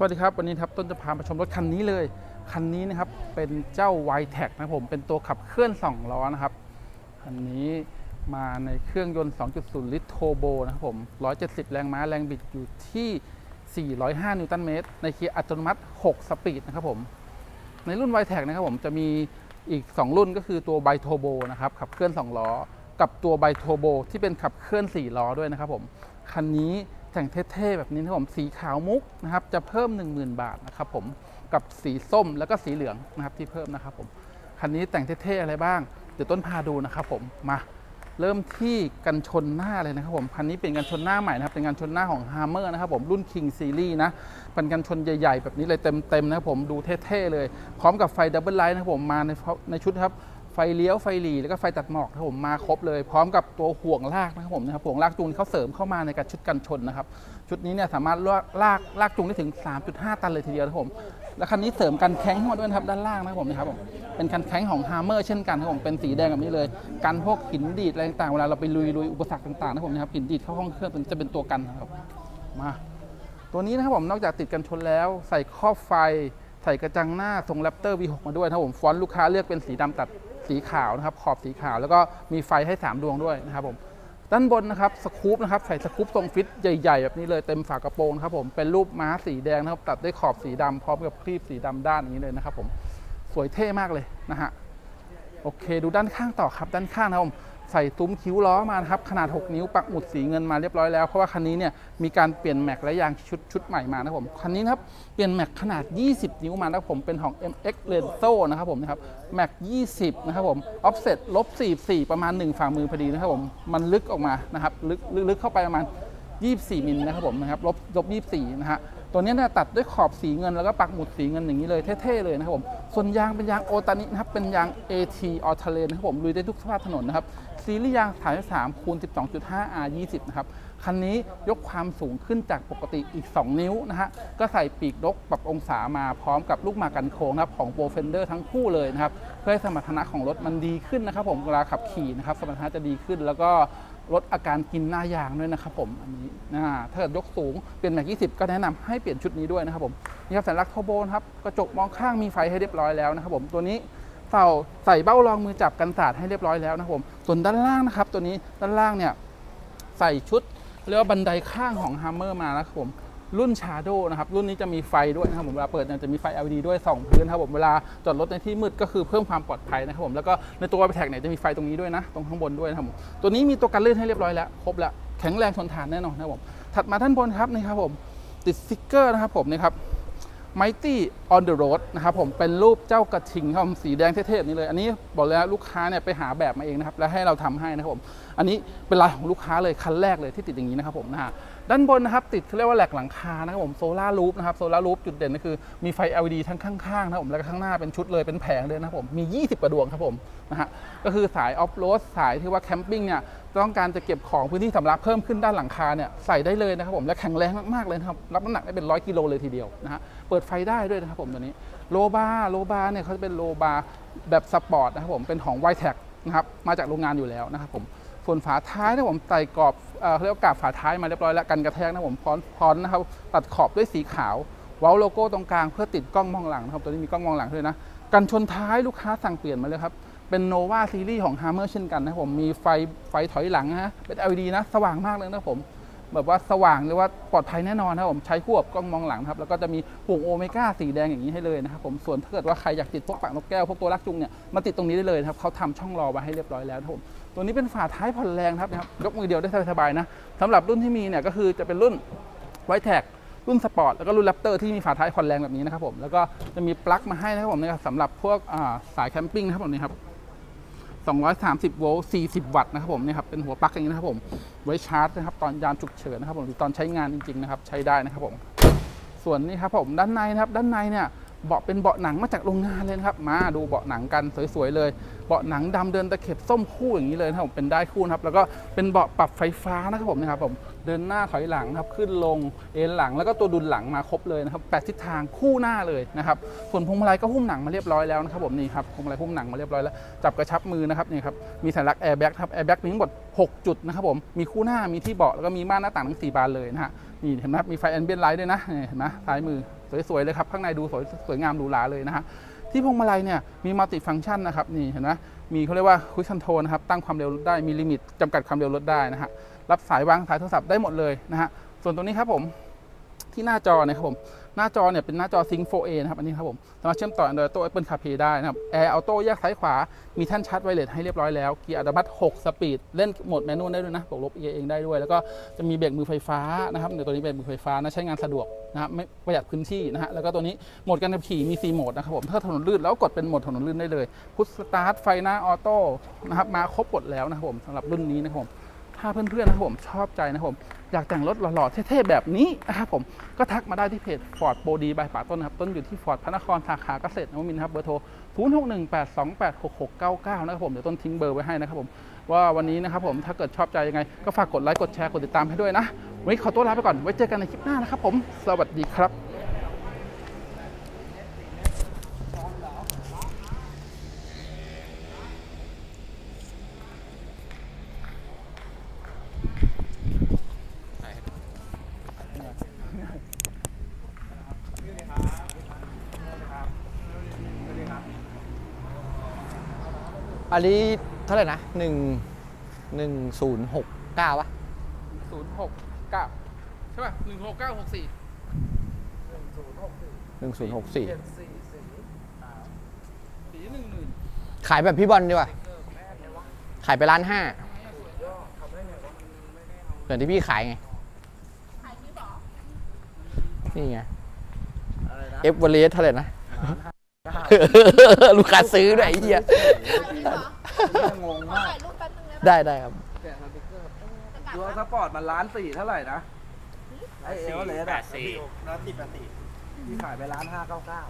สวัสดีครับ วันนี้ครับต้นจะพามาชมรถคันนี้เลย คันนี้นะครับเป็นเจ้า y t e c นะผมเป็นตัวขับเคลื่อน 2 ล้อนะครับ คันนี้มาในเครื่องยนต์ 2.0 ลิตรโทโบนะครับผม 170 แรงม้าแรงบิดอยู่ที่ 405 นิวตันเมตร ในเกียร์อัตโนมัติ 6 สปีดนะครับผม ในรุ่น y t e c นะครับผมจะมีอีก 2 รุ่นก็คือตัวไบโทโบนะครับขับเคลื่อน 2 ล้อ กับตัวไบโทโบที่เป็นขับเคลื่อน 4 ล้อด้วยนะครับผม คันนี้ แต่งเท่ๆแบบนี้นะครับผมสีขาวมุกนะครับจะเพิ่ม 10,000 บาทนะครับผมกับสีส้มแล้วก็สีเหลืองนะครับที่เพิ่มนะครับผมคันนี้แต่งเท่ๆอะไรบ้างเดี๋ยวต้นพาดูนะครับผมมาเริ่มที่กันชนหน้าเลยนะครับผมคันนี้เป็นกันชนหน้าใหม่นะครับเป็นกันชนหน้าของ Hammer นะครับผมรุ่น King Series นะเป็นกันชนใหญ่ๆ แบบนี้เลยเต็มๆนะครับผมดูเท่ๆเลย พร้อมกับไฟดับเบิลไลท์นะครับผมมาในในชุดครับ ไฟเลี้ยวไฟหลีแล้วก็ไฟตัดหมอกนะครับผมมาครบเลย พร้อมกับตัวห่วงลากนะครับผมนะครับห่วงลากจูงเขาเสริมเข้ามาในการชุดกันชนนะครับชุดนี้เนี่ยสามารถลากลากลากจูงได้ถึง 3.5 ตันเลยทีเดียวนะครับผมแล้วคันนี้เสริมกันแข้งเข้ามาด้วยนะครับด้านล่างนะครับผมนะครับผมเป็นกันแข้งของ Hammer เช่นกันครับผมเป็นสีแดงแบบนี้เลยกันพวกหินดีดอะไรต่างๆเวลาเราไปลุยลุยอุปสรรคต่างๆนะครับผมนะครับหินดีดเข้าห้องเครื่องตัวนี้จะเป็นตัวกันนะครับมาตัวนี้นะครับผมนอกจากติดกันชนแล้ว ใส่ครอบไฟ ใส่กระจังหน้าทรงแรปเตอร์ V6 มาด้วยนะครับผมฟอนต์ลูกค้าเลือกเป็นสีดำตัด สีขาวนะครับ ขอบสีขาวแล้วก็มีไฟให้ 3 ดวงด้วยนะครับผมด้านบนนะครับสกู๊ปนะครับใส่สกู๊ปทรงฟิตใหญ่ๆ แบบนี้เลยเต็มฝากระโปรงครับผมเป็นรูปม้าสีแดงนะครับ ตัดด้วยขอบสีดำพร้อมกับครีบสีดำด้านอย่างนี้เลยนะครับผมสวยเท่มากเลยนะฮะโอเค ดูด้านข้างต่อครับด้านข้างนะครับผม ใส่ซุ้มคิ้วล้อมานะครับขนาด 6 นิ้วปักหมุดสีเงินมาเรียบร้อยแล้ว เพราะว่าคันนี้เนี่ยมีการเปลี่ยนแม็กและยางชุดชุดใหม่มานะครับผมคันนี้นะครับเปลี่ยนแม็กขนาด 20 นิ้วมานะผมเป็นของ MX Renzo นะครับผมนะครับแม็ก 20 นะครับผม offset ลบ44 ประมาณ 1 ฝ่ามือพอดีนะครับผมมันลึกออกมานะครับลึกลึกเข้าไปประมาณ 24 มิลนะครับผมนะครับลบลบ24 นะฮะตัวนี้เนี่ยตัดด้วยขอบสีเงินแล้วก็ปักหมุดสีเงินอย่างนี้เลยเท่ๆเลยนะครับผมส่วนยางเป็นยางโอตานินะครับเป็นยาง AT All Terrain นะครับผมลุยได้ทุกสภาพถนนนะครับ ซีรีส์ยางฐาน3คูณ12.5 R 20นะครับ คันนี้ยกความสูงขึ้นจากปกติอีก 2 นิ้วนะฮะ ก็ใส่ปีกนกปรับองศามาพร้อมกับลูกหมากันโค้งนะครับของโปรเฟนเดอร์ทั้งคู่เลยนะครับ เพื่อให้สมรรถนะของรถมันดีขึ้นนะครับผมเวลาขับขี่นะครับ สมรรถนะจะดีขึ้นแล้วก็ลดอาการกินหน้ายางด้วยนะครับผมอันนี้นะถ้าเกิดยกสูงเปลี่ยนแม็ก20 ก็แนะนำให้เปลี่ยนชุดนี้ด้วยนะครับผมนี่ครับสัญลักษณ์โทโบนครับกระจกมองข้างมีไฟให้เรียบร้อยแล้วนะครับผมตัวนี้ เป่าใส่เบ้ารองมือจับกันสาดให้เรียบร้อยแล้วนะครับผมส่วนด้านล่างนะครับ ตัวนี้ด้านล่างเนี่ยใส่ชุดเรียกว่าบันไดข้างของ Hammer มานะครับผมรุ่น Shadow นะครับรุ่นนี้จะมีไฟด้วยนะครับผมเวลาเปิดเนี่ยจะมีไฟ LED ด้วยส่องพื้นครับผมเวลาจอดรถในที่มืดก็คือเพิ่มความปลอดภัยนะครับผมแล้วก็ในตัวแท็กเนี่ยจะมีไฟตรงนี้ด้วยนะ ตรงข้างบนด้วยนะครับผมตัวนี้มีตัวกันลื่นให้เรียบร้อยแล้วครบแล้วแข็งแรงทนทานแน่นอนนะครับผมถัดมาท่านบนครับนี่ครับผมติดสติ๊กเกอร์นะครับผมนี่ครับ Mighty on the road นะครับผมเป็นรูปเจ้ากระทิงครับสีแดงเท่ๆนี้เลย อันนี้บอกเลยนะลูกค้าเนี่ยไปหาแบบมาเองนะครับ แล้วให้เราทำให้นะครับผม อันนี้เป็นลายของลูกค้าเลยคันแรกเลยที่ติดอย่างนี้นะครับผมนะฮะ ด้านบนนะครับติดเขาเรียกว่าแหลกหลังคานะครับผมโซลารูฟนะครับโซลารูฟจุดเด่นก็คือมีไฟ LED ทั้งข้างๆนะครับผมแล้วก็ข้างหน้าเป็นชุดเลยเป็นแผงเลยนะครับผมมี 20 กว่าดวงครับผมนะฮะก็คือสายออฟโรดสายที่ว่าแคมปิ้งเนี่ยต้องการจะเก็บของพื้นที่สำหรับเพิ่มขึ้นด้านหลังคาเนี่ยใส่ได้เลยนะครับผมและแข็งแรงมากๆเลยนะครับรับน้ำหนักได้เป็นร้อยกิโลเลยทีเดียวนะฮะเปิดไฟได้ด้วยนะครับผมตัวนี้โลบาร์โลบาร์เนี่ยเขาจะเป็นโลบาร์แบบสปอร์ตนะครับผมเป็นของไวแท็กนะครับมาจากโรงงานอยู่แล้วนะครับผม ส่วนฝาท้ายนะผมใส่กรอบเขาเรียกว่ากาบฝาท้ายมาเรียบร้อยแล้วกันกระแทกนะผมพร้อนพร้อนนะครับตัดขอบด้วยสีขาว เว้าโลโก้ตรงกลางเพื่อติดกล้องมองหลังนะครับตัวนี้มีกล้องมองหลังด้วยนะกันชนท้ายลูกค้าสั่งเปลี่ยนมาเลยครับเป็นโนวาซีรีส์ของ Hammer เช่นกันนะผมมีไฟไฟถอยหลังนะฮะเป็น LED นะสว่างมากเลยนะผมแบบว่าสว่างเรียว่าปลอดภัยแน่นอนนะผมใช้คู่กับกล้องมองหลังครับแล้วก็จะมีปุ่มโอเมก้าสีแดงอย่างนี้ให้เลยนะครับผมส่วนถ้าเกิดว่าใครอยากติดพวกปากนกแก้วพวกตัวลักจุงเนี่ยมาติดตรงนี้ได้เลยครับเขาทำช่องรอไว้ให้เรียบร้อยแล้วนะครับผม ตัวนี้เป็นฝาท้ายผ่อนแรงครับนะครับยกมือเดียวได้สบายๆนะสำหรับรุ่นที่มีเนี่ยก็คือจะเป็นรุ่นไวแท็กรุ่นสปอร์ตแล้วก็รุ่นแรปเตอร์ที่มีฝาท้ายผ่อนแรงแบบนี้นะครับผมแล้วก็จะมีปลั๊กมาให้นะครับผมนะครับสำหรับพวกสายแคมปิ้งนะครับผมนี่ครับ230 โวลต์ 40 วัตต์นะครับผมนี่ครับเป็นหัวปลั๊กอย่างนี้นะครับผมไว้ชาร์จนะครับตอนยามฉุกเฉินนะครับผมหรือตอนใช้งานจริงๆนะครับใช้ได้นะครับผมส่วนนี้ครับผมด้านในนะครับด้านในเนี่ย เบาะเป็นเบาะหนังมาจากโรงงานเลยนะครับ มาดูเบาะหนังกันสวยๆเลย เบาะหนังดำเดินตะเข็บส้มคู่อย่างนี้เลยนะครับผมเป็นได้คู่นะครับ แล้วก็เป็นเบาะปรับไฟฟ้านะครับผมนะครับผมเดินหน้าถอยหลังนะครับขึ้นลงเอ็นหลังแล้วก็ตัวดุลหลังมาครบเลยนะครับแปดทิศทางคู่หน้าเลยนะครับส่วนพวงมาลัยก็หุ้มหนังมาเรียบร้อยแล้วนะครับผมนี่ครับพวงมาลัยหุ้มหนังมาเรียบร้อยแล้วจับกระชับมือนะครับนี่ครับมีสัญลักษณ์แอร์แบ็กครับแอร์แบ็กมีทั้งหมด6 จุดนะครับผมมีคู่หน้ามีที่เบาะแล้วก็มีม่านหน้าต่างทั้ง4บานเลยนะฮะนี่เห็นไหมมีไฟแอมเบียนไลท์ด้วยนะเห็นไหมซ้ายมือ สวยๆเลยครับ ข้างในดูสวยสวยงามหรูหราเลยนะฮะที่พวงมาลัยเนี่ยมีมัลติฟังก์ชันนะครับนี่เห็นไหมมีเขาเรียกว่าคุชชั่นโทนนะครับตั้งความเร็วรถได้มีลิมิตจำกัดความเร็วรถได้นะฮะรับสายวางสายโทรศัพท์ได้หมดเลยนะฮะส่วนตรงนี้ครับผมที่หน้าจอเนี่ยครับผม หน้าจอเนี่ยเป็นหน้าจอ Sync 4A นะครับอันนี้ครับผมสามารถเชื่อมต่อ Android Auto Apple CarPlay ได้นะครับ Air Auto แยกซ้ายขวา มีท่านชาร์จไวเลสให้เรียบร้อยแล้วเกียร์อัตโนมัติ6สปีดเล่นโหมดแมนนวลได้ด้วยนะบวกลบเองได้ด้วย แล้วก็จะมีเบรกมือไฟฟ้านะครับเดี๋ยวตัวนี้เป็นมือไฟฟ้านะใช้งานสะดวกนะครับไม่ประหยัดพื้นที่นะฮะแล้วก็ตัวนี้โหมดการขับขี่มี 4 โหมดนะครับผมถ้าถนนลื่นแล้วกดเป็นโหมดถนนลื่นได้เลยพุทสตาร์ทไฟหน้าออโต้นะครับมาครบหมดแล้วนะครับผมสำหรับรุ่นนี้นะครับผม ถ้าเพื่อนๆนะครับผมชอบใจนะครับผมอยากแต่งรถหล่อๆเท่ๆแบบนี้นะครับผมก็ทักมาได้ที่เพจ Ford โปรดีบายป่าต้นนะครับ ต้นอยู่ที่ฟอร์ดพระนครสาขาเกษตรนวมินครับเบอร์โทร 0618286699 นะครับผมเดี๋ยวต้นทิ้งเบอร์ไว้ให้นะครับผมว่าวันนี้นะครับผมถ้าเกิดชอบใจยังไง ก็ฝากกดไลค์กดแชร์กดติดตามให้ด้วยนะวันนี้ขอตัวลาไปก่อนไว้เจอกันในคลิปหน้านะครับผม สวัสดีครับ อันนี้เท่าไหร่นะหนึ่งหนึ่งศูนย์หกเก้าวะ069ใช่ป่ะ16964หนึ่งศูนย์หกสี่สีหนึ่งหมื่นขายแบบพี่บอลดีกว่าขายไปล้านห้าเหมือนที่พี่ขายไงนี่ไงเอฟเวอเรสเท่าไหร่นะลู กค้าซื้อด้วยไอ้เหี้ยงงมากถ่ายรูปแป๊บนึงนะได้ได้ครับจะกลับดูมาสปอร์ตมันล้านสี่เท่าไหร่นะไอเอลเลสอะสี่ล้านสี่แปดสี่ที่ขายไปล้านห้าเก้าเก้า